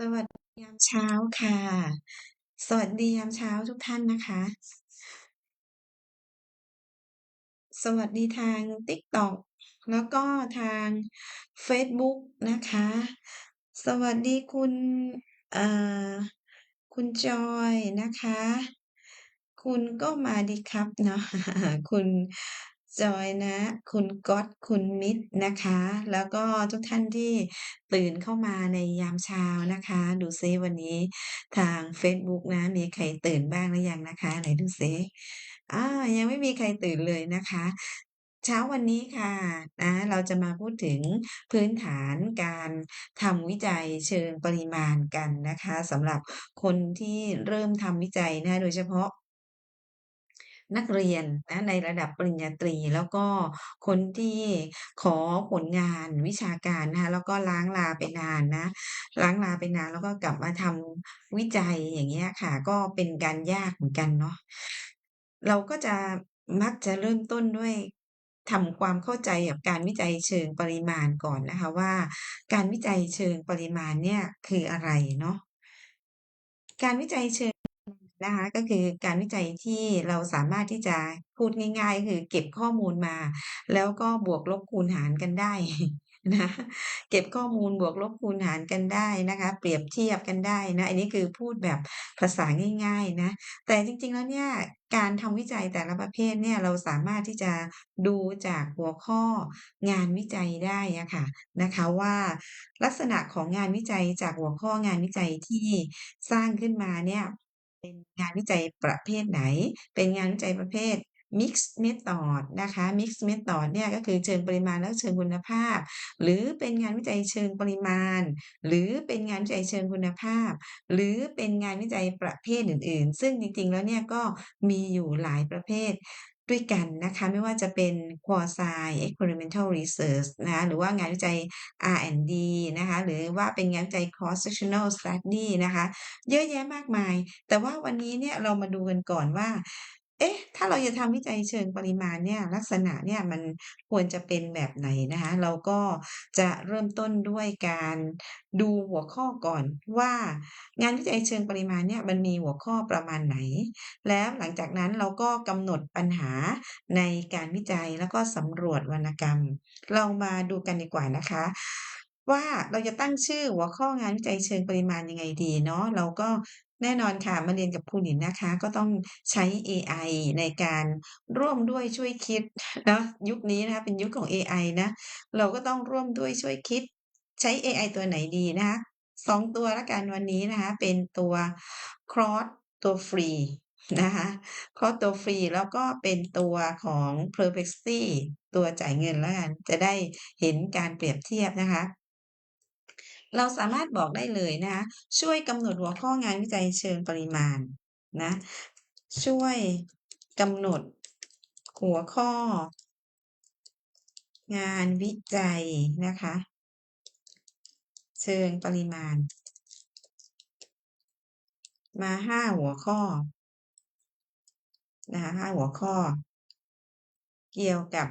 สวัสดียามเช้าค่ะ สวัสดียามเช้าทุกท่านนะคะ สวัสดีทาง TikTok แล้วก็ทางเฟซบุ๊กนะคะ สวัสดีคุณคุณจอยนะคะ คุณก็มาดีครับเนาะคุณ จอยนะ คุณก๊อต คุณมิตรนะคะ แล้วก็ทุกท่านที่ตื่นเข้ามาในยามเช้านะคะ ดูซิวันนี้ทางเฟซบุ๊กนะ มีใครตื่นบ้างหรือยังนะคะไหนดูซิอายังไม่มีใครตื่นเลยนะคะ เช้าวันนี้ค่ะนะเราจะมาพูดถึงพื้นฐานการทำวิจัยเชิงปริมาณกันนะคะสำหรับคนที่เริ่มทำวิจัยนะโดยเฉพาะ นักเรียนนะในระดับปริญญาตรี แล้วก็คนที่ขอผลงานวิชาการนะคะแล้วก็ร้างราไปนานนะร้างราไปนานแล้วก็กลับมาทำวิจัยอย่างเงี้ยค่ะ ก็เป็นการยากเหมือนกันเนาะเราก็จะมักจะเริ่มต้นด้วยทำความเข้าใจกับการวิจัยเชิงปริมาณก่อนนะคะว่า การวิจัยเชิงปริมาณเนี่ยคืออะไรเนาะการวิจัยเชิง นะคะ ก็คือการวิจัยที่เราสามารถที่จะพูดง่ายๆ คือเก็บข้อมูลมา แล้วก็บวกลบคูณหารกันได้นะเก็บข้อมูลบวกลบคูณหารกันได้นะคะ เปรียบเทียบกันได้นะอันนี้คือพูดแบบภาษาง่าย ๆนะ แต่จริงๆแล้วเนี่ยการทำวิจัยแต่ละประเภทเนี่ยเราสามารถที่จะดูจากหัวข้องานวิจัยได้ะค่ะนะคะว่าลักษณะของงานวิจัยจากหัวข้องานวิจัยที่สร้างขึ้นมาเนี่ย เป็นงานวิจัยประเภทไหน เป็นงานวิจัยประเภท Mixed Method นะคะ Mixed Method เนี่ยก็คือเชิงปริมาณและเชิงคุณภาพ หรือเป็นงานวิจัยเชิงปริมาณ หรือเป็นงานวิจัยเชิงคุณภาพ หรือเป็นงานวิจัยประเภทอื่น ๆ ซึ่งจริงๆ แล้วเนี่ยก็มีอยู่หลายประเภท ด้วยกันนะคะ ไม่ว่าจะเป็น Quasi Experimental Research นะคะหรือว่างานวิจัย R&D นะคะหรือว่าเป็นงานวิจัย Cross Sectional Study นะคะ เยอะแยะมากมาย แต่ว่าวันนี้เนี่ยเรามาดูกันก่อนว่า เอ๊ะ ถ้าเราจะทำวิจัยเชิงปริมาณเนี่ย ลักษณะเนี่ยมันควรจะเป็นแบบไหนนะคะ เราก็จะเริ่มต้นด้วยการดูหัวข้อก่อนว่า งานวิจัยเชิงปริมาณเนี่ยมันมีหัวข้อประมาณไหน แล้วหลังจากนั้นเราก็กำหนดปัญหาในการวิจัยแล้วก็สำรวจวรรณกรรม เรามาดูกันดีกว่านะคะ ว่าเราจะตั้งชื่อหัวข้องานวิจัยเชิงปริมาณยังไงดีเนาะเราก็ แน่นอนค่ะ มาเรียนกับครูหนิงนะคะ ก็ต้องใช้เอไอในการร่วมด้วยช่วยคิด เนาะ ยุคนี้นะคะ เป็นยุคของเอไอนะ เราก็ต้องร่วมด้วยช่วยคิด ใช้เอไอตัวไหนดีนะคะ2ตัวล้วกันวันนี้นะคะ เป็นตัว Claude ตัวฟรีนะคะ Claude ตัวฟรีแล้วก็เป็นตัวของ Perplexity ตัวจ่ายเงินแล้วกัน จะได้เห็นการเปรียบเทียบนะคะ เราสามารถบอกได้เลยนะคะช่วยกำหนดหัวข้องานวิจัยเชิงปริมาณนะช่วยกำหนดหัวข้อ งานวิจัยนะคะ เชิงปริมาณ มา5หัวข้อนะคะ5หัวข้อ เกี่ยวกับ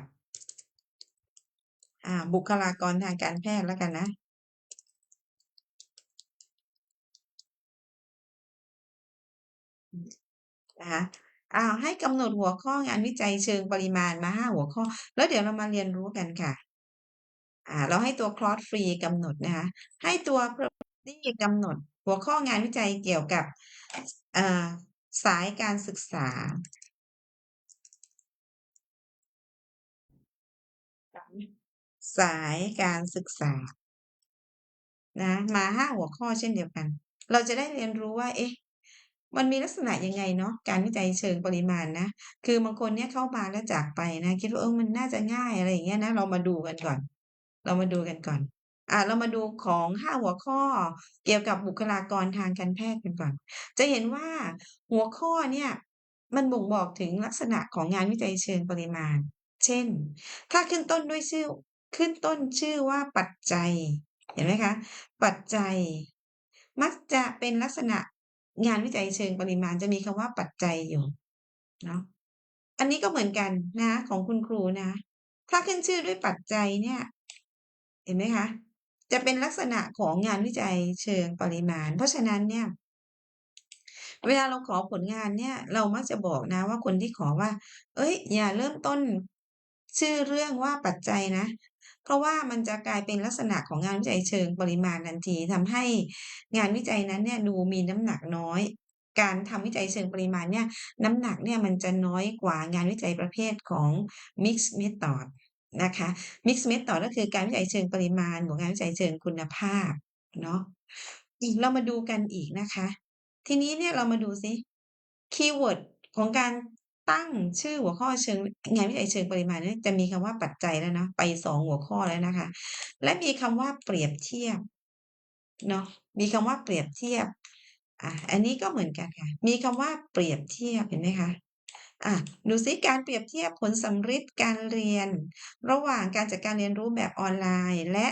อาบุคลากรทางการแพทย์แล้วกันนะ อืม นะคะอ้าวให้กำหนดหัวข้องานวิจัยเชิงปริมาณมา5หัวข้อ แล้วเดี๋ยวเรามาเรียนรู้กันค่ะอ่าเราให้ตัว Claude ฟรีกำหนดนะคะให้ตัว Perplexity กำหนด หัวข้องานวิจัยเกี่ยวกับอ่าสายการศึกษาสายการศึกษานะมา5หัวข้อเช่นเดียวกัน เราจะได้เรียนรู้ว่า เอ๊ะ มันมีลักษณะยังไงเนาะการวิจัยเชิงปริมาณนะ คือบางคนเนี่ยเข้ามาแล้วจากไปนะ คิดว่าเออมันน่าจะง่ายอะไรอย่างเงี้ยนะ เรามาดูกันก่อน เรามาดูกันก่อนอ่าเรามาดูของ5หัวข้อเกี่ยวกับบุคลากรทางการแพทย์กันก่อน จะเห็นว่าหัวข้อเนี่ย มันบ่งบอกถึงลักษณะของงานวิจัยเชิงปริมาณ เช่น ถ้าขึ้นต้นด้วยชื่อ ขึ้นต้นชื่อว่าปัจจัย เห็นไหมคะ ปัจจัย มักจะเป็นลักษณะ งานวิจัยเชิงปริมาณจะมีคำว่าปัจจัยอยู่เนาะอันนี้ก็เหมือนกันนะของคุณครูนะ ถ้าขึ้นชื่อด้วยปัจจัยเนี่ย เห็นไหมคะ จะเป็นลักษณะของงานวิจัยเชิงปริมาณ เพราะฉะนั้นเนี่ย เวลาเราขอผลงานเนี่ย เรามักจะบอกนะว่าคนที่ขอว่าเฮ้ย อย่าเริ่มต้น ชื่อเรื่องว่าปัจจัยนะ เพราะว่ามันจะกลายเป็นลักษณะของงานวิจัยเชิงปริมาณทันทีทำให้งานวิจัยนั้นเนี่ยดูมีน้ำหนักน้อย การทำวิจัยเชิงปริมาณเนี่ยน้ำหนักเนี่ยมันจะน้อยกว่างานวิจัยประเภทของ Mixed Method นะคะ Mixed Method ก็คือการวิจัยเชิงปริมาณบวกงานวิจัยเชิงคุณภาพเนาะอีกเรามาดูกันอีกนะคะ ทีนี้เนี่ยเรามาดูซิคีย์เวิร์ดของการ ตั้งชื่อหัวข้อเชิงงานวิจัยเชิงปริมาณเนี่ยจะมีคำว่าปัจจัยแล้วเนาะไปสองหัวข้อแล้วนะคะ และมีคำว่าเปรียบเทียบเนาะมีคำว่าเปรียบเทียบอะอันนี้ก็เหมือนกันค่ะ มีคำว่าเปรียบเทียบเห็นไหมคะ อ่าดูซิการเปรียบเทียบผลสำฤทธิ์การเรียน ระหว่างการจัดการเรียนรู้แบบออนไลน์ และ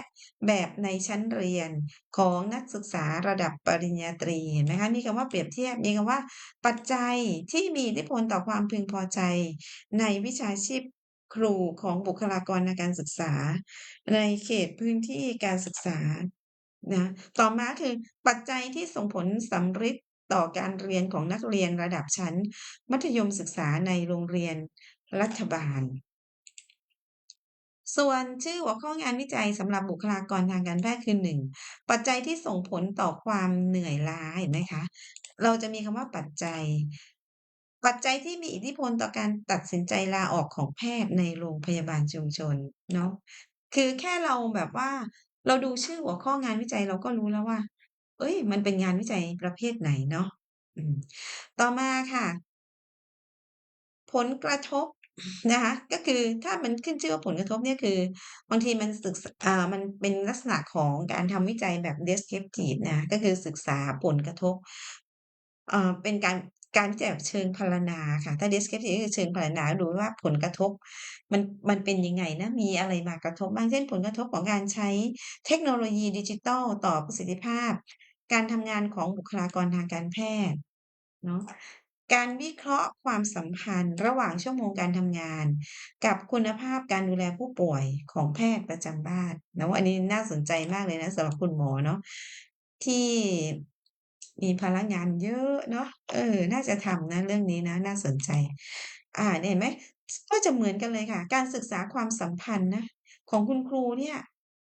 แบบในชั้นเรียนของนักศึกษาระดับปริญญาตรีนไหมคะมีคำว่าเปรียบเทียบมีคำว่า ปัจจัยที่มีอิทธิพลต่อความพึงพอใจ ในวิชาชีพครูของบุคลากรทางการศึกษา ในเขตพื้นที่การศึกษานะต่อมาคือปัจจัยที่ส่งผลสำฤทธิ์ ต่อการเรียนของนักเรียนระดับชั้น มัธยมศึกษาในโรงเรียนรัฐบาล ส่วนชื่อหัวข้องานวิจัยสำหรับบุคลากรทางการแพทย์คือ1ปัจจัยที่ส่งผลต่อความเหนื่อยล้าเห็นไหมคะ เราจะมีคำว่าปัจจัย ปัจจัยที่มีอิทธิพลต่อการตัดสินใจลาออกของแพทย์ในโรงพยาบาลชุมชนเนาะคือแค่เราแบบว่า เราดูชื่อหัวข้องานวิจัยเราก็รู้แล้วว่า เอ้ย มันเป็นงานวิจัยประเภทไหนเนาะอืม ต่อมาค่ะ ผลกระทบ นะคะ ก็คือถ้ามันขึ้นชื่อว่าผลกระทบเนี่ย คือบางทีมันศึก ส อ่า มันเป็นลักษณะของการทำวิจัยแบบ descriptive นะก็คือศึกษาผลกระทบ เอ่อ เป็นการ การวิจัยแบบเชิงพรรณนาค่ะ ถ้า descriptive คือเชิงพรรณนาดูว่าผลกระทบ มันมันเป็นยังไงนะ มีอะไรมากระทบบ้างเช่นผลกระทบของการใช้เทคโนโลยีดิจิทัลต่อประสิทธิภาพ การทำงานของบุคลากรทางการแพทย์เนาะการวิเคราะห์ความสัมพันธ์ระหว่างชั่วโมงการทำงาน กับคุณภาพการดูแลผู้ป่วยของแพทย์ประจำบ้านเนาะอันนี้น่าสนใจมากเลยนะสำหรับคุณหมอเนาะที่ มีภาระงานเยอะเนาะเออ น่าจะทำนะเรื่องนี้นะ น่าสนใจ อ่าเนี่ยเห็นไหมก็จะเหมือนกันเลยค่ะ การศึกษาความสัมพันธ์นะของคุณครูเนี่ย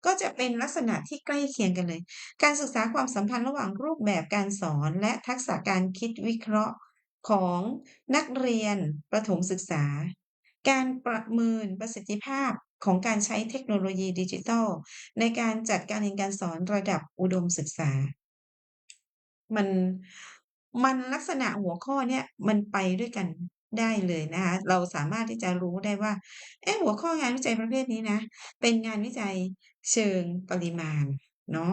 ก็จะเป็นลักษณะที่ใกล้เคียงกันเลย การศึกษาความสัมพันธ์ระหว่างรูปแบบการสอน และทักษะการคิดวิเคราะห์ของนักเรียนประถมศึกษา การประเมินประสิทธิภาพของการใช้เทคโนโลยีดิจิทัลในการจัดการเรียนการสอนระดับอุดมศึกษา มัน มันลักษณะหัวข้อเนี่ย มันไปด้วยกันได้เลยนะคะ เราสามารถที่จะรู้ได้ว่า เอ๊ะ หัวข้องานวิจัยประเภทนี้นะ เป็นงานวิจัยเชิงปริมาณเนาะ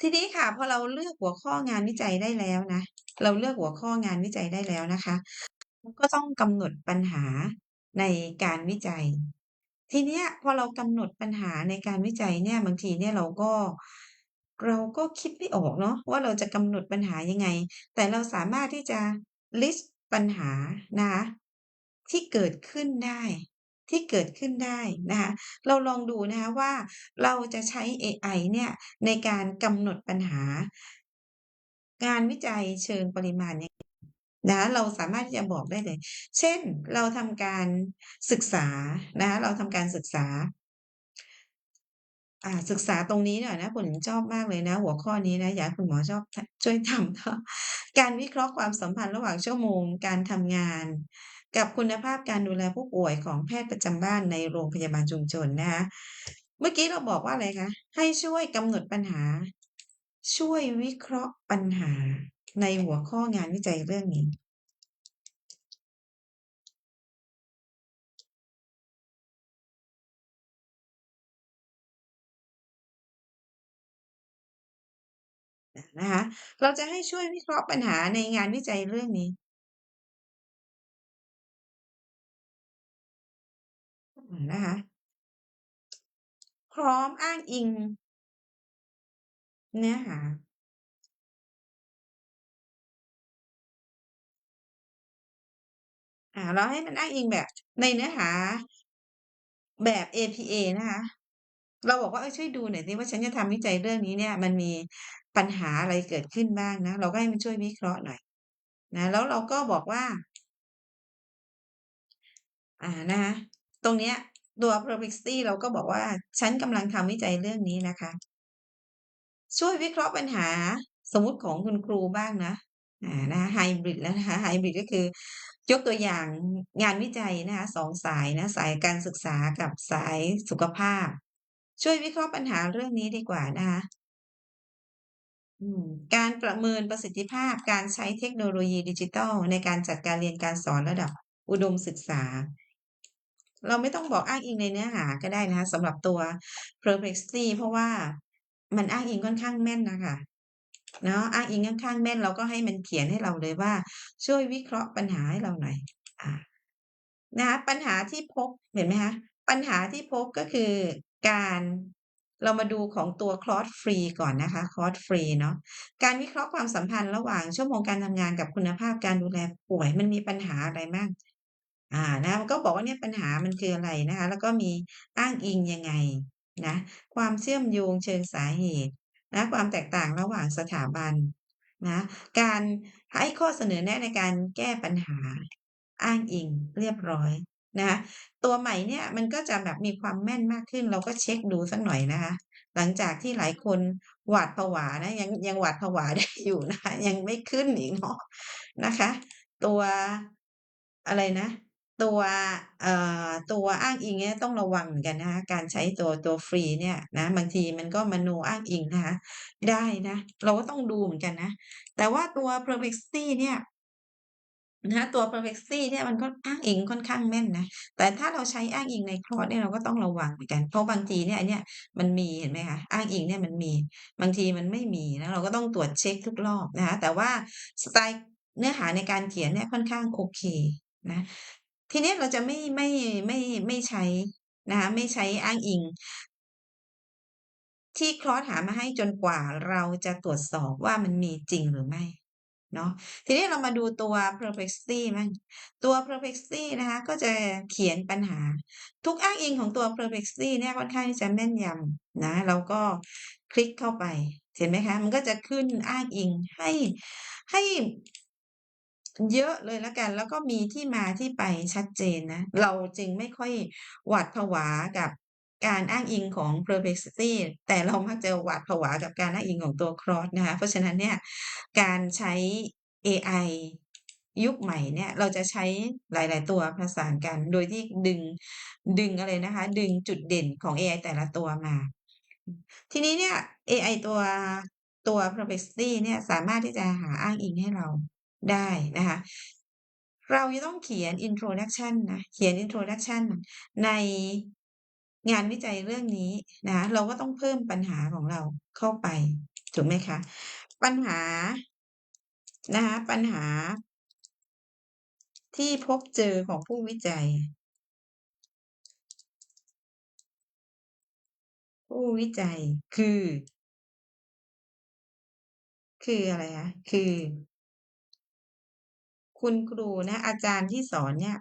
ทีนี้ค่ะ พอเราเลือกหัวข้องานวิจัยได้แล้วนะ เราเลือกหัวข้องานวิจัยได้แล้วนะคะ ก็ต้องกำหนดปัญหาในการวิจัย ทีเนี้ยพอเรากำหนดปัญหาในการวิจัยเนี่ย บางทีเนี่ยเราก็ เราก็คิดไม่ออกเนาะว่าเราจะกำหนดปัญหายังไง แต่เราสามารถที่จะลิสต์ปัญหานะคะที่เกิดขึ้นได้ ที่เกิดขึ้นได้นะคะเราลองดูนะคะว่าเราจะใช้เอไอเนี่ยในการกำหนดปัญหา งานวิจัยเชิงปริมาณนะคะเราสามารถที่จะบอกได้เลย เช่นเราทำการศึกษานะคะเราทำการศึกษา อ่าศึกษาตรงนี้หน่อยนะคุณหญิงชอบมากเลยนะ หัวข้อนี้นะอยากคุณหมอชอบช่วยทำนาะการวิเคราะห์ความสัมพันธ์ระหว่างชั่วโมงการทำงาน กับคุณภาพการดูแลผู้ป่วยของแพทย์ประจำบ้านในโรงพยาบาลชุมชนนะคะเมื่อกี้เราบอกว่าอะไรคะให้ช่วยกำหนดปัญหา ช่วยวิเคราะห์ปัญหาในหัวข้องานวิจัยเรื่องนี้ นะคะ เราจะให้ช่วยวิเคราะห์ปัญหาในงานวิจัยเรื่องนี้ นะคะ พร้อมอ้างอิง เนื้อหา อ่า เราให้มันอ้างอิงแบบในเนื้อหาแบบ APA นะคะ เราบอกว่า เออ ช่วยดูหน่อยสิว่า ฉันจะทำวิจัยเรื่องนี้เนี่ย มันมีปัญหาอะไรเกิดขึ้นบ้างนะ เราก็ให้มันช่วยวิเคราะห์หน่อย นะ แล้วเราก็บอกว่าอ่านะคะ ตรงเนี้ย ตัว Perplexity เราก็บอกว่า ฉันกำลังทำวิจัยเรื่องนี้นะคะ ช่วยวิเคราะห์ปัญหา สมมุติของคุณครูบ้างนะ อ่า นะคะ ไฮบริดแล้วนะคะ ไฮบริด ก็คือยกตัวอย่างงานวิจัยนะคะ 2 สายนะ สายการศึกษากับสายสุขภาพ ช่วยวิเคราะห์ปัญหาเรื่องนี้ดีกว่านะคะการประเมินประสิทธิภาพการใช้เทคโนโลยีดิจิทัล ในการจัดการเรียนการสอนระดับอุดมศึกษา เราไม่ต้องบอกอ้างอิงในเนื้อหาก็ได้นะคะสำหรับตัว Perplexity เพราะว่ามันอ้างอิงค่อนข้างแม่นนะคะเนาะอ้างอิงค่อนข้างแม่นเราก็ให้มันเขียนให้เราเลยว่า ช่วยวิเคราะห์ปัญหาให้เราหน่อยอ่านะคะปัญหาที่พบเห็นไหมคะปัญหาที่พบก็คือ การเรามาดูของตัวคอร์สฟรีก่อนนะคะคอร์สฟรีเนาะการวิเคราะห์ความสัมพันธ์ระหว่างชั่วโมงการทำงานกับคุณภาพการดูแลป่วยมันมีปัญหาอะไรมั่ง?อ่านะคะมันก็บอกว่าเนี่ยปัญหามันคืออะไรนะคะ แล้วก็มีอ้างอิงยังไงนะ ความเชื่อมโยงเชิงสาเหตุนะความแตกต่างระหว่างสถาบันนะการให้ข้อเสนอแนะในการแก้ปัญหาอ้างอิงเรียบร้อย นะคะตัวใหม่เนี่ยมันก็จะแบบมีความแม่นมากขึ้น เราก็เช็กดูสักหน่อยนะคะหลังจากที่หลายคนหวาดผวานะยังยังหวาดผวาได้อยู่นะคะยังไม่ขึ้นอีกเนาะนะคะ ตัวอะไรนะ ตัวเอ่อตัวอ้างอิงเนี่ยต้องระวังเหมือนกันนะคะการใช้ตัวตัวฟรีเนี่ยนะบางทีมันก็มโนอ้างอิงนะคะได้นะ เราก็ต้องดูเหมือนกันนะ แต่ว่าตัว Perplexity เนี่ย นะคะตัว Perplexity เนี่ยมันก็อ้างอิงค่อนข้างแม่นนะ แต่ถ้าเราใช้อ้างอิงในคอร์สเนี่ยเราก็ต้องระวังเหมือนกัน เพราะบางทีเนี่ยอันเนี้ยมันมีเห็นไหมคะอ้างอิงเนี่ยมันมี บางทีมันไม่มีนะเราก็ต้องตรวจเช็กทุกรอบนะคะแต่ว่าสไตล์เนื้อหาในการเขียนเนี่ยค่อนข้างโอเคนะทีนี้เราจะไม่ไม่ไม่ไม่ใช้นะคะไม่ใช้อ้างอิงที่คลอร์สหามาให้จนกว่าเราจะตรวจสอบว่ามันมีจริงหรือไม่ เนาะทีนี้เรามาดูตัว Perplexity มั่งตัว Perplexity นะคะก็จะเขียนปัญหา ทุกอ้างอิงของตัว Perplexity เนี่ยค่อนข้างที่จะแม่นยำนะเราก็คลิกเข้าไป เห็นไหมคะ มันก็จะขึ้นอ้างอิงให้ให้เยอะเลยแล้วกัน แล้วก็มีที่มาที่ไปชัดเจนนะ เราจึงไม่ค่อยหวาดผวากับ การอ้างอิงของ Perplexity แต่เรามักจะหวาดผวากับการอ้างอิงของตัวคอร์สนะคะ เพราะฉะนั้นเนี่ยการใช้เอไอยุคใหม่เนี่ยเราจะใช้หลาย ๆ ตัวผสานกัน โดยที่ดึงดึงอะไรนะคะ ดึงจุดเด่นของเอไอแต่ละตัวมา ทีนี้เนี่ยเอไอตัวตัว Perplexity เนี่ยสามารถที่จะหาอ้างอิงให้เราได้นะคะ เราจะต้องเขียน Introduction นะ เขียน Introduction ใน งานวิจัยเรื่องนี้นะคะเราก็ต้องเพิ่มปัญหาของเราเข้าไปถูกไหมคะ ปัญหานะคะปัญหา ที่พบเจอของผู้วิจัย ผู้วิจัยคือ คืออะไรคะคือ คุณครูนะ อาจารย์ที่สอนเนี่ย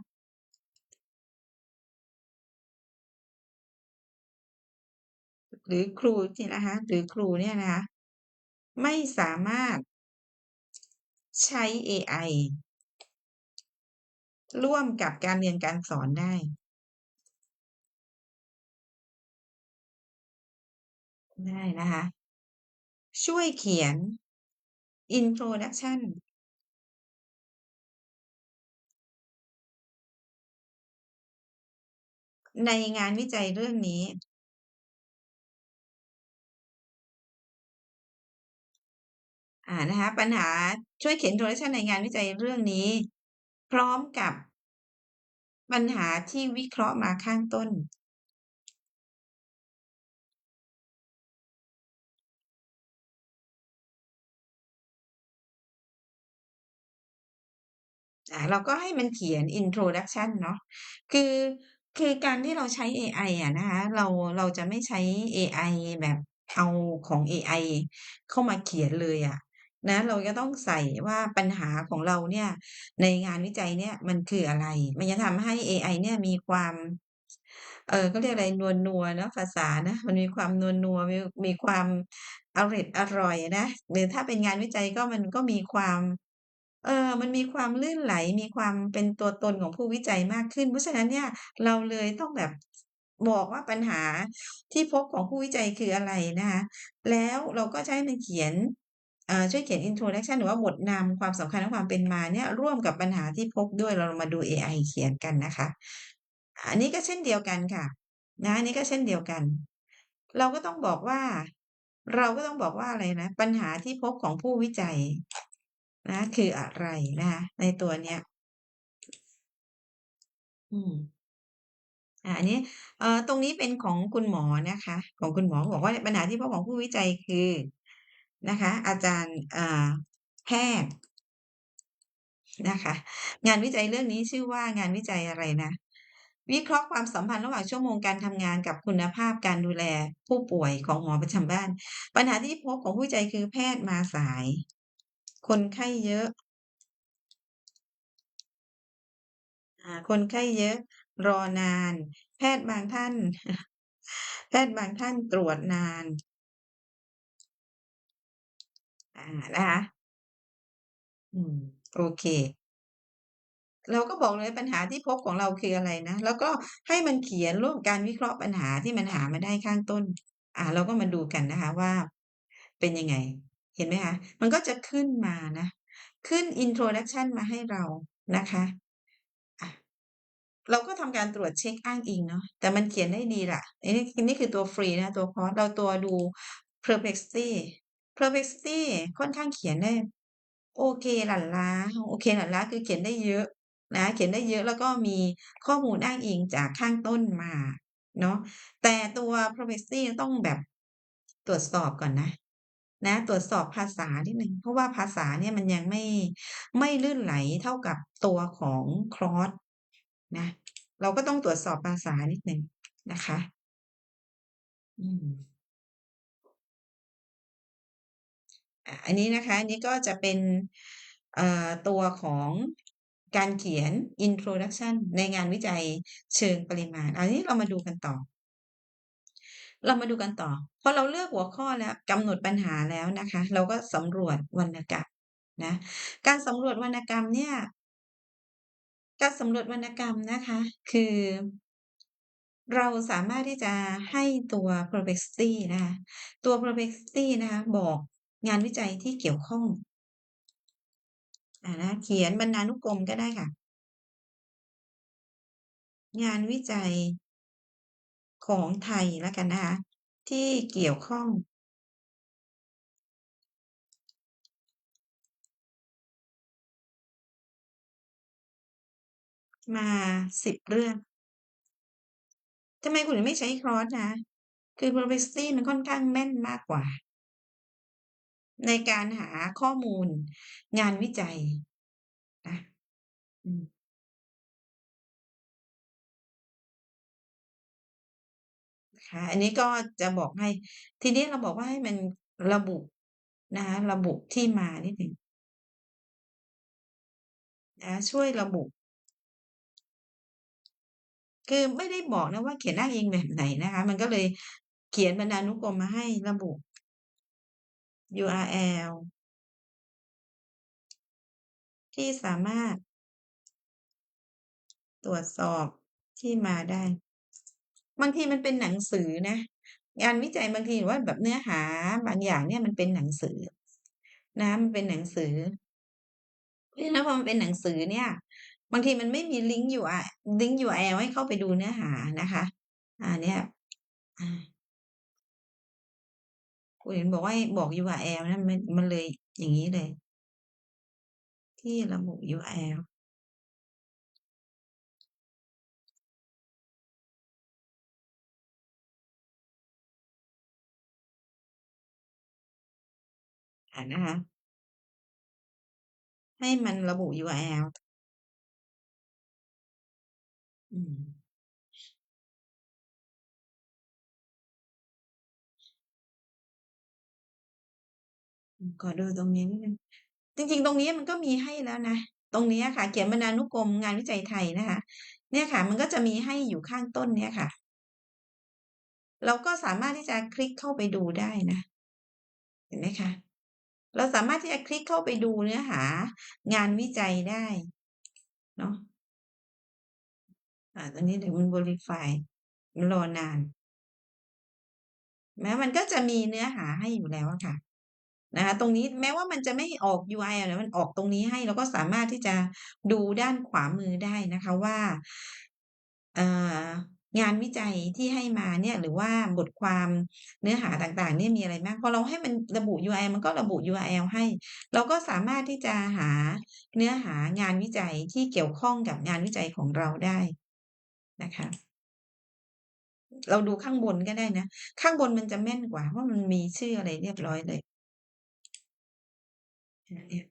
หรือครูเนี่ยนะคะหรือครูเนี่ยนะคะไม่สามารถใช้เอไอร่วมกับการเรียนการสอนได้ ได้นะคะ ช่วยเขียน Introduction ในงานวิจัยเรื่องนี้ อ่านะคะปัญหาช่วยเขียน Introduction ในงานวิจัยเรื่องนี้ พร้อมกับปัญหาที่วิเคราะห์มาข้างต้น อ่าเราก็ให้มันเขียน Introduction เนาะคือคือการที่เราใช้เอไออะนะคะเราเราจะไม่ใช้เอไอแบบเอาของเอไอเข้ามาเขียนเลยอะ นะเราจะต้องใส่ว่าปัญหาของเราเนี่ยในงานวิจัยเนี่ยมันคืออะไร มันจะทำให้เอไอเนี่ยมีความ เออเขาเรียกอะไรนวลนัวเนาะภาษานะ มันมีความนวลนัวมีมีความอร็ดอร่อยนะหรือถ้าเป็นงานวิจัยก็มันก็มีความ เออ มันมีความลื่นไหล มีความเป็นตัวตนของผู้วิจัยมากขึ้น เพราะฉะนั้นเนี่ยเราเลยต้องแบบบอกว่าปัญหาที่พบของผู้วิจัยคืออะไรนะคะแล้วเราก็จะให้มันเขียน ช่วยเขียน Introduction หรือว่าบทนำความสำคัญและความเป็นมาเนี่ยร่วมกับปัญหาที่พบด้วยเราลองมาดูเอไอเขียนกันนะคะ อันนี้ก็เช่นเดียวกันค่ะ นะอันนี้ก็เช่นเดียวกัน เราก็ต้องบอกว่า เราก็ต้องบอกว่าอะไรนะ ปัญหาที่พบของผู้วิจัย นะ คืออะไรนะคะในตัวเนี้ย อืมอันนี้เอ่อตรงนี้เป็นของคุณหมอนะคะ ของคุณหมอบอกว่าปัญหาที่พบของผู้วิจัยคือ นะคะ อาจารย์แพทย์นะคะ งานวิจัยเรื่องนี้ชื่อว่างานวิจัยอะไรนะ วิเคราะห์ความสัมพันธ์ระหว่างชั่วโมงการทำงานกับคุณภาพการดูแลผู้ป่วยของหมอประจำบ้าน ปัญหาที่พบของผู้วิจัยคือแพทย์มาสาย คนไข้เยอะคนไข้เยอะ รอนาน แพทย์บางท่าน แพทย์บางท่านตรวจนาน นะคะ อืม โอเค เราก็บอกเลยปัญหาที่พบของเราคืออะไรนะ แล้วก็ให้มันเขียนร่วมการวิเคราะห์ปัญหาที่มันหามาได้ข้างต้น อ่า เราก็มาดูกันนะคะว่าเป็นยังไง เห็นไหมคะ มันก็จะขึ้นมานะ ขึ้น Introduction มาให้เรานะคะอะเราก็ทำการตรวจเช็กอ้างอิงเนาะ แต่มันเขียนได้ดีล่ะอันนี้นนี้คือตัวฟรีนะ ตัวคอร์สเราตัวดู Perplexity Perplexity ค่อนข้างเขียนได้ โอเคหลั่นล้า โอเคหลั่นล้าคือเขียนได้เยอะนะ เขียนได้เยอะแล้วก็มีข้อมูลอ้างอิงจากข้างต้นมาเนาะแต่ตัว Perplexity ต้องแบบตรวจสอบก่อนนะ นะ ตรวจสอบภาษานิดหนึ่งเพราะว่าภาษาเนี่ยมันยังไม่ไม่ลื่นไหลเท่ากับตัวของ Claude นะ เราก็ต้องตรวจสอบภาษานิดหนึ่งนะคะ อืม อันนี้นะคะอันนี้ก็จะเป็นตัวของการเขียน Introduction ในงานวิจัยเชิงปริมาณ อันนี้เรามาดูกันต่อ เรามาดูกันต่อ พอเราเลือกหัวข้อแล้วกำหนดปัญหาแล้วนะคะ เราก็สำรวจวรรณกรรมนะ การสำรวจวรรณกรรมเนี่ย การสำรวจวรรณกรรมนะคะ คือ เราสามารถที่จะให้ตัว Perplexity นะคะ ตัว Perplexity นะคะ บอก งานวิจัยที่เกี่ยวข้องอ่านะเขียนบรรณานุกรมก็ได้ค่ะ งานวิจัยของไทยแล้วกันนะคะ ที่เกี่ยวข้อง มา10เรื่องทำไมคุณถึงไม่ใช้ Claude คะคือ Perplexity มันค่อนข้างแม่นมากกว่า ในการหาข้อมูลงานวิจัยนะค่ะอันนี้ก็จะบอกให้ ทีนี้เราบอกว่าให้มันระบุนะคะระบุที่มานิดหนึ่งนะช่วยระบุ คือไม่ได้บอกนะว่าเขียนอ้างอิงแบบไหนนะคะ มันก็เลยเขียนบรรณานุกรมมาให้ระบุ URL ที่สามารถ ตรวจสอบที่มาได้ บางทีมันเป็นหนังสือนะ งานวิจัยบางทีว่าแบบเนื้อหาบางอย่างเนี่ยมันเป็นหนังสือ นะมันเป็นหนังสือ เพราะฉะนั้นพอมันเป็นหนังสือเนี่ย บางทีมันไม่มีลิงก์ UR ลิงก์ URL ให้เข้าไปดูเนื้อหานะคะอาเนี่ย คุณเห็นบอกว่าบอก URL นะมันมันเลยอย่างงี้เลย ที่ระบุ URL อ่านะคะ ให้มันระบุ URL อืม ขอดูตรงนี้นิดนึงจริง ๆ ตรงนี้มันก็มีให้แล้วนะ ตรงนี้ค่ะ เขียนบรรณานุกรมงานวิจัยไทยนะคะ เนี่ยค่ะ มันก็จะมีให้อยู่ข้างต้นเนี่ยค่ะ เราก็สามารถที่จะคลิกเข้าไปดูได้นะ เห็นไหมคะ?เราสามารถที่จะคลิกเข้าไปดูเนื้อหา งานวิจัยได้เนาะอ่าตอนนี้เดี๋ยวมัน Verify มันรอนาน แม้มันก็จะมีเนื้อหาให้อยู่แล้วค่ะ นะคะตรงนี้แม้ว่ามันจะไม่ออก UI อะแต่มันออกตรงนี้ให้เราก็สามารถที่จะดูด้านขวามือได้นะคะว่างานวิจัยที่ให้มาเนี่ยหรือว่าบทความเนื้อหาต่างๆเนี่ยมีอะไรบ้างพอเราให้มันระบุ URL มันก็ระบุ URL ให้ เราก็สามารถที่จะหาเนื้อหางานวิจัยที่เกี่ยวข้องกับงานวิจัยของเราได้นะคะ เราดูข้างบนก็ได้นะ ข้างบนมันจะแม่นกว่าเพราะมันมีชื่ออะไรเรียบร้อยเลย นี่ยเนี่ย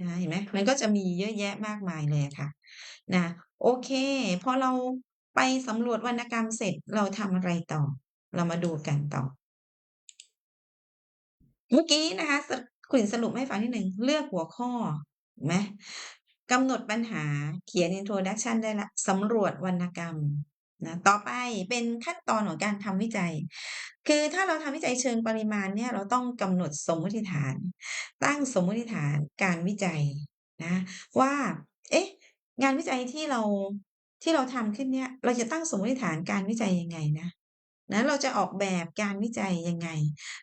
นะเห็นไหมมันก็จะมีเยอะแยะมากมายเลยค่ะนะโอเค พอเราไปสำรวจวรรณกรรมเสร็จเราทำอะไรต่อ เรามาดูกันต่อ เมื่อกี้นะคะขุนสรุปให้ฟังนิดหนึ่งเลือกหัวข้อไหมกำหนดปัญหาเขียน Introduction ได้ล้วสำรวจวรรณกรรม นะต่อไปเป็นขั้นตอนของการทำวิจัย คือถ้าเราทำวิจัยเชิงปริมาณเนี่ยเราต้องกำหนดสมมติฐาน ตั้งสมมติฐานการวิจัยนะว่า เอ๊ะ งานวิจัยที่เราที่เราทำขึ้นเนี่ย เราจะตั้งสมมติฐานการวิจัยยังไงนะนะเราจะออกแบบการวิจัยยังไง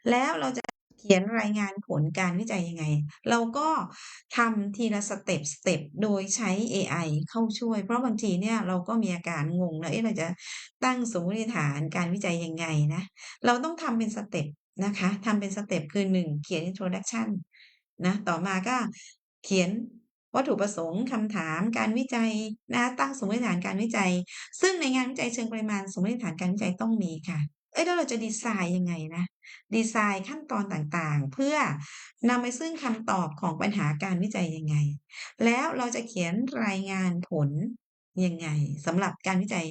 แล้วเราจะ ขียนรายงานผลการวิจัยยังไง เราก็ทำทีละสเต็ปสเต็ปโดยใช้เอไอเข้าช่วย เพราะบางทีเนี่ยเราก็มีอาการงงนะเอ๊ะเราจะตั้งสมมติฐานการวิจัยยังไงนะ เราต้องทำเป็นสเต็ปนะคะทำเป็นสเต็ปคือ1เขียน Introduction นะต่อมาก็เขียนวัตถุประสงค์คำถามการวิจัยนะคะตั้งสมมติฐานการวิจัย ซึ่งในงานวิจัยเชิงปริมาณสมมติฐานการวิจัยต้องมีค่ะ เอ๊ะแล้วเราจะดีไซน์ยังไงนะ ดีไซน์ขั้นตอนต่างๆ เพื่อนำไปซึ่งคำตอบของปัญหาการวิจัยยังไง แล้วเราจะเขียนรายงานผลยังไงสำหรับการวิจัย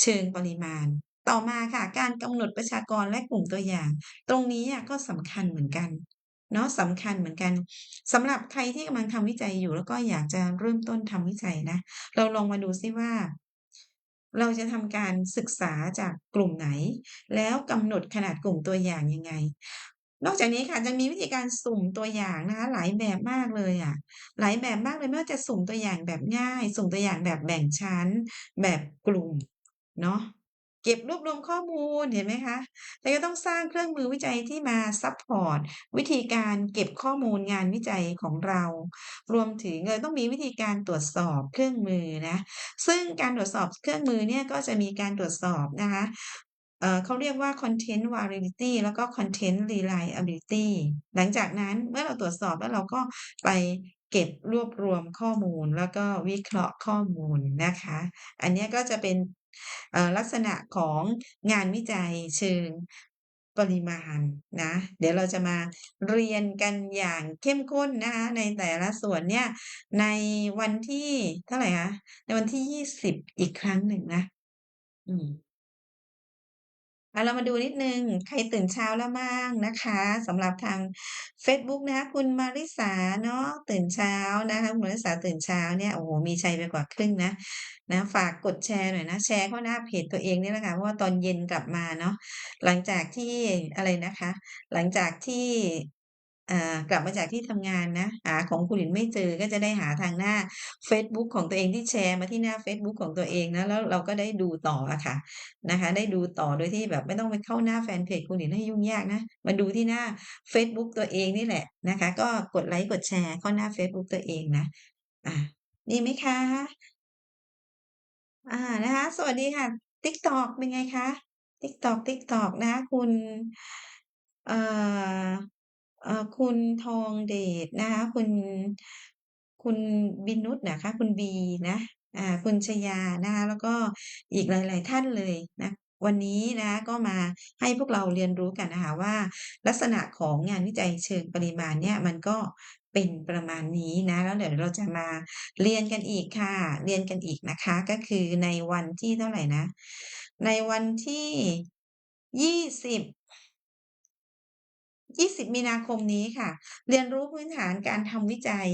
เชิงปริมาณ ต่อมาค่ะ การกำหนดประชากรและกลุ่มตัวอย่าง ตรงนี้อะก็สำคัญเหมือนกันเนาะสำคัญเหมือนกันสำหรับใครที่กำลังทำวิจัยอยู่แล้วก็อยากจะเริ่มต้นทำวิจัยนะ เราลองมาดูซิว่า เราจะทำการศึกษาจากกลุ่มไหน แล้วกำหนดขนาดกลุ่มตัวอย่างยังไง นอกจากนี้ค่ะจะมีวิธีการสุ่มตัวอย่างนะคะหลายแบบมากเลยอะหลายแบบมากเลยไม่ว่าจะสุ่มตัวอย่างแบบง่าย สุ่มตัวอย่างแบบแบ่งชั้น แบบกลุ่มเนาะ เก็บรวบรวมข้อมูลเห็นไหมคะเราจะต้องสร้างเครื่องมือวิจัยที่มาซัปพอร์ตวิธีการเก็บข้อมูลงานวิจัยของเรา รวมถึงเราต้องมีวิธีการตรวจสอบเครื่องมือนะ ซึ่งการตรวจสอบเครื่องมือเนี่ยก็จะมีการตรวจสอบนะคะเเขาเรียกว่า Content Validity แล้วก็ Content Reliability หลังจากนั้นเมื่อเราตรวจสอบแล้วเราก็ไปเก็บรวบรวมข้อมูลแล้วก็วิเคราะห์ข้อมูลนะคะ อันนี้ก็จะเป็น ลักษณะของงานวิจัยเชิงปริมาณนะ เดี๋ยวเราจะมาเรียนกันอย่างเข้มข้นนะคะในแต่ละส่วนเนี่ยในวันที่เท่าไหร่คะในวันที่ยี่สิบอีกครั้งหนึ่งนะ อืม เอาเรามาดูนิดหนึ่งใครตื่นเช้าแล้วบ้างนะคะสำหรับทางเฟซบุ๊กนะคะคุณมาริสาเนาะตื่นเช้านะคะคุณมาริสาตื่นเช้าเนี่ยโอ้โหมีชัยไปกว่าครึ่งนะนะฝากกดแชร์หน่อยนะแชร์เข้าหน้าเพจตัวเองนี่แหละค่ะเพราะว่าตอนเย็นกลับมาเนาะหลังจากที่อะไรนะคะ หลังจากที่ กลับมาจากที่ทำงานนะ หาของคุณหลินไม่เจอก็จะได้หาทางหน้าเฟซบุ๊กของตัวเองที่แชร์มาที่หน้าเฟซบุ๊กของตัวเองนะแล้วเราก็ได้ดูต่ออะค่ะนะคะ ได้ดูต่อโดยที่แบบไม่ต้องไปเข้าหน้าแฟนเพจคุณหลินให้ยุ่งยากนะ มาดูที่หน้าเฟซบุ๊กตัวเองนี่แหละนะคะ ก็กดไลก์กดแชร์เข้าหน้าเฟซบุ๊กตัวเองนะอาดีไหมคะ?อานะคะ สวัสดีค่ะ TikTok เป็นไงคะ? TikTok TikTok นะคะคุณเอ่อ เอ่อ คุณทองเดชนะคะ คุณ คุณบินุชเหรอคะ?คุณบีนะ อ่า คุณชยานะคะ แล้วก็อีกหลาย ๆ ท่านเลยนะ วันนี้นะคะก็มาให้พวกเราเรียนรู้กันนะคะว่า ลักษณะของงานวิจัยเชิงปริมาณเนี่ย มันก็เป็นประมาณนี้นะ แล้วเดี๋ยวเราจะมาเรียนกันอีกค่ะ เรียนกันอีกนะคะ ก็คือในวันที่เท่าไรนะ ในวันที่ 20 20 มีนาคมนี้ค่ะ เรียนรู้พื้นฐานการทำวิจัย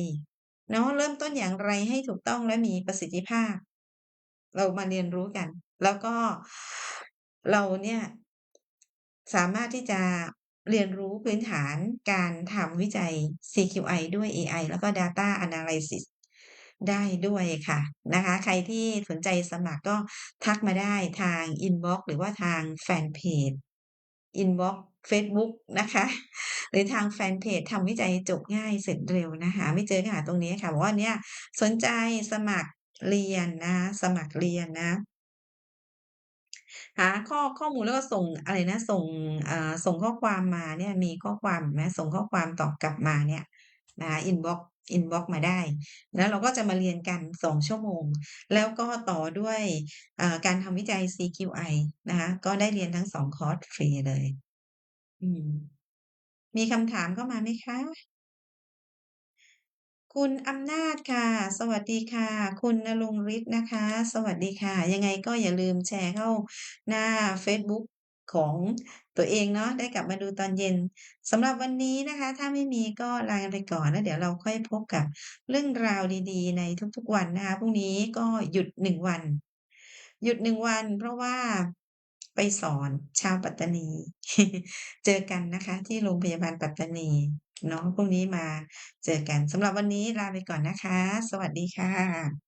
เนาะเริ่มต้นอย่างไรให้ถูกต้องและมีประสิทธิภาพ เรามาเรียนรู้กัน แล้วก็เราเนี่ยสามารถที่จะเรียนรู้พื้นฐานการทำวิจัย CQI ด้วยเอไอแล้วก็ Data Analysis ได้ด้วยค่ะนะคะ ใครที่สนใจสมัครก็ทักมาได้ทางอินบ็อกหรือว่าทางแฟนเพจอิ นบ็อกซ์เฟซบุ๊กนะคะ หรือทางแฟนเพจทำวิจัยจบง่ายเสร็จเร็วนะหาไม่เจอก็หาตรงนี้ค่ะบอกว่าเนี่ยสนใจสมัครเรียนนะ สมัครเรียนนะหาข้อข้อมูลแล้วก็ส่งอะไรนะ ส่งอ่าส่งข้อความมาเนี่ยมีข้อความนไหมส่งข้อความตอบกลับมาเนี่ยนะคะอินบ็อกอินบ็อกมาได้ แล้วเราก็จะมาเรียนกัน 2 ชั่วโมง แล้วก็ต่อด้วยอ่าการทำวิจัย CQI นะคะก็ได้เรียนทั้ง 2 คอร์สฟรีเลย อืม มีคำถามเข้ามาไหมคะ?คุณอำนาจค่ะ สวัสดีค่ะ คุณณรงค์ฤทธิ์นะคะ สวัสดีค่ะ ยังไงก็อย่าลืมแชร์เข้าหน้าเฟซบุ๊กของตัวเองเนาะ ได้กลับมาดูตอนเย็น สำหรับวันนี้นะคะ ถ้าไม่มีก็ลากันไปก่อน แล้วเดี๋ยวเราค่อยพบกับเรื่องราวดี ๆ ในทุก ๆ วันนะคะ พรุ่งนี้ก็หยุด 1 วัน หยุด 1 วัน เพราะว่า ไปสอนชาวปัตตานี เจอกันนะคะ ที่โรงพยาบาลปัตตานีเนาะพรุ่งนี้มาเจอกันสำหรับวันนี้ลาไปก่อนนะคะ สวัสดีค่ะ